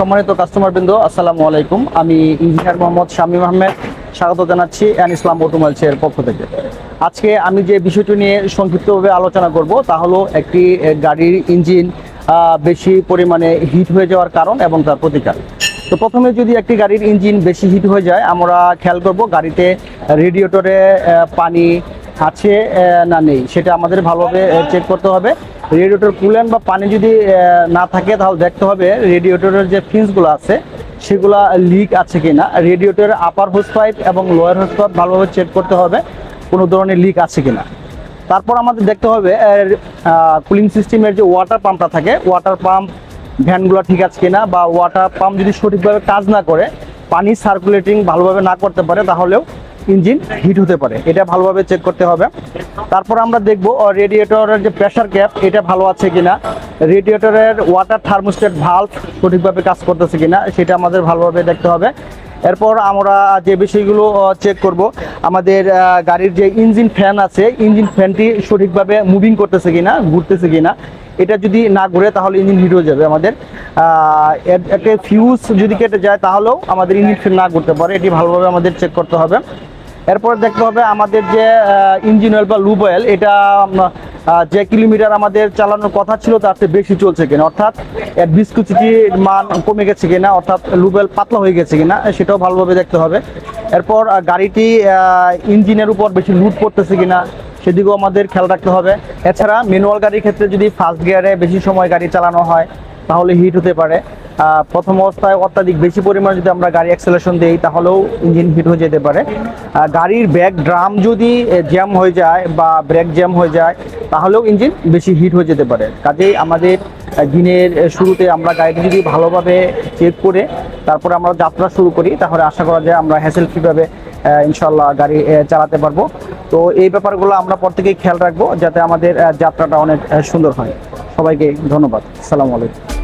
সম্মানিত কাস্টমার বৃন্দ, আসসালামু আলাইকুম। আমি ইঞ্জিনিয়ার মোহাম্মদ শামীম আহমেদ। স্বাগত জানাচ্ছি অ্যান ইসলাম এর পক্ষ থেকে। আজকে আমি যে বিষয়টি নিয়ে সংক্ষিপ্তভাবে আলোচনা করব, তা হলো একটি গাড়ির ইঞ্জিন বেশি পরিমাণে হিট হয়ে যাওয়ার কারণ এবং তার প্রতিকার। তো প্রথমে যদি একটি গাড়ির ইঞ্জিন বেশি হিট হয়ে যায়, আমরা খেয়াল করব গাড়িতে রেডিয়েটরে পানি আছে না নেই। সেটা আমাদের ভালোভাবে চেক করতে হবে। রেডিয়েটর কুলেন বা পানি যদি না থাকে, তাহলে দেখতে হবে রেডিয়েটরের যে ফিন্সগুলো আছে, সেগুলা লিক আছে কি না রেডিয়েটরের আপার হোস পাইপ এবং লোয়ার হোস পাইপ ভালোভাবে চেক করতে হবে, কোনো ধরনের লিক আছে কি না তারপর আমাদের দেখতে হবে কুলিং সিস্টেমের যে ওয়াটার পাম্পটা থাকে ওয়াটার পাম্প ভ্যানগুলো ঠিক আছে কিনা, বা ওয়াটার পাম্প যদি সঠিকভাবে কাজ না করে, পানি সার্কুলেটিং ভালোভাবে না করতে পারে, তাহলেও ইঞ্জিন হিট হতে পারে। এটা ভালোভাবে চেক করতে হবে। তারপর আমরা দেখব রেডিয়েটরের যে প্রেশার ক্যাপ এটা ভালো আছে কিনা? রেডিয়েটরের ওয়াটার থার্মোস্টেট ভালভ সঠিকভাবে কাজ করতেছে কিনা, সেটা আমাদের ভালোভাবে দেখতে হবে। এরপর আমরা যে বিষয়গুলো চেক করব, আমাদের গাড়ির যে ইঞ্জিন ফ্যান আছে ইঞ্জিন ফ্যানটি সঠিকভাবে মুভিং করতেছে কিনা, ঘুরতেছে কিনা, এটা যদি না ঘুরে, তাহলে ইঞ্জিন হিট হয়ে যাবে আমাদের। একটা ফিউজ যদি কেটে যায়, তাহলেও আমাদের ইঞ্জিন ফ্যান না ঘুরতে পারে, এটি ভালোভাবে আমাদের চেক করতে হবে। এরপর দেখতে হবে আমাদের যে ইঞ্জিন অয়েল বা লুব অয়েল এটা যে কিলোমিটার আমাদের চালানোর কথা ছিল, তার চেয়ে বেশি চলছে কিনা। অর্থাৎ, এর বিস্কুচিটির মান কমে গেছে কিনা, অর্থাৎ লুব অয়েল পাতলা হয়ে গেছে কিনা, সেটাও ভালোভাবে দেখতে হবে। এরপর গাড়িটি ইঞ্জিনের উপর বেশি লুট করতেছে কিনা, সেদিকেও আমাদের খেয়াল রাখতে হবে। এছাড়া ম্যানুয়াল গাড়ির ক্ষেত্রে যদি ফার্স্ট গিয়ারে বেশি সময় গাড়ি চালানো হয়, তাহলে হিট হতে পারে। প্রথম অবস্থায় অত্যাধিক বেশি পরিমাণে যদি আমরা গাড়ি অ্যাক্সেলেশন দিই, তাহলেও ইঞ্জিন হিট হয়ে যেতে পারে। গাড়ির ব্যাক ড্রাম যদি জ্যাম হয়ে যায় বা ব্রেক জ্যাম হয়ে যায়, তাহলেও ইঞ্জিন বেশি হিট হয়ে যেতে পারে। কাজেই আমাদের দিনের শুরুতে আমরা গাড়িটি যদি ভালোভাবে চেক করে, তারপরে আমরা যাত্রা শুরু করি, তাহলে আশা করা যায় আমরা হ্যাসেল ফ্রিভাবে ইনশাল্লাহ গাড়ি চালাতে পারব। তো এই ব্যাপারগুলো আমরা প্রত্যেকেই খেয়াল রাখব, যাতে আমাদের যাত্রাটা অনেক সুন্দর হয়। সবাইকে ধন্যবাদ। আসসালামু আলাইকুম।